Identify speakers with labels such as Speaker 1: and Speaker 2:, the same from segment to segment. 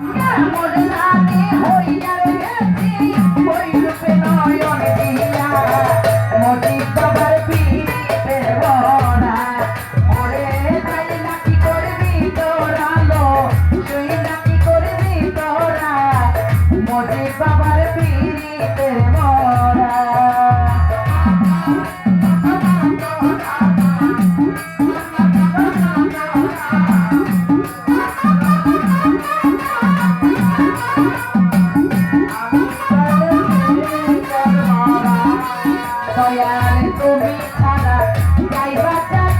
Speaker 1: Yeah, I can you, to me. Dayal তুমি ছাড়া যাইবা টাকা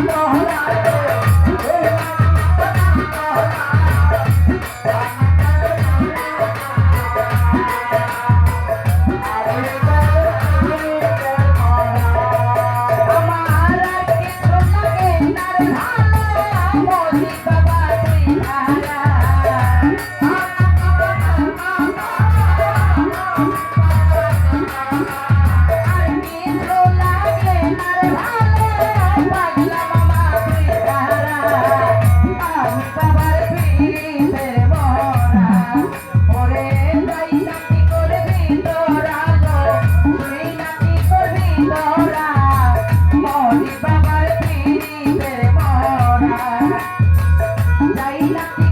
Speaker 1: Allah Allah Bye.